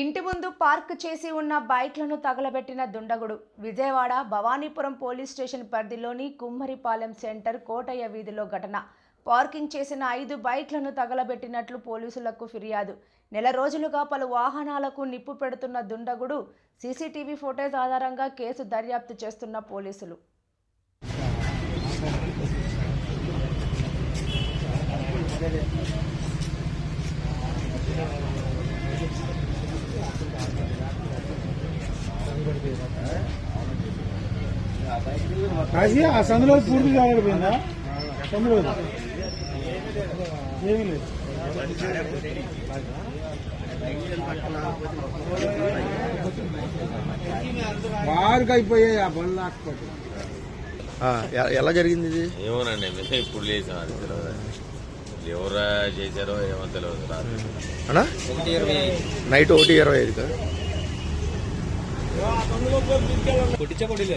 ఇంటి ముందు పార్క్ చేసి ఉన్న బైక్లను తగలబెట్టిన దుండగుడు. విజయవాడ భవానీపురం పోలీస్ స్టేషన్ పరిధిలోని కుమ్మరిపాలెం సెంటర్ కోటయ్య వీధిలో ఘటన. పార్కింగ్ చేసిన ఐదు బైక్లను తగలబెట్టినట్లు పోలీసులకు ఫిర్యాదు. నెల రోజులుగా పలు వాహనాలకు నిప్పు పెడుతున్న దుండగుడు సీసీటీవీ ఫుటేజ్ ఆధారంగా కేసు దర్యాప్తు చేస్తున్న పోలీసులు. కాశీ ఆ సందులో పూర్తి కాగలిపోయిందా సందులో. ఏమీ లేదు. బారుగా అయిపోయాయి ఆ ఆ, ఎ- ఎలా జరిగింది ఇది? ఏమోనండి మేము ఇప్పుడు లేసాం అది తెలియదు. ఎవరు చేశారో ఏమో తెలియదు రాత్రి. నైట్ ఒకటి ఇరవై ఐదు కొట్టించా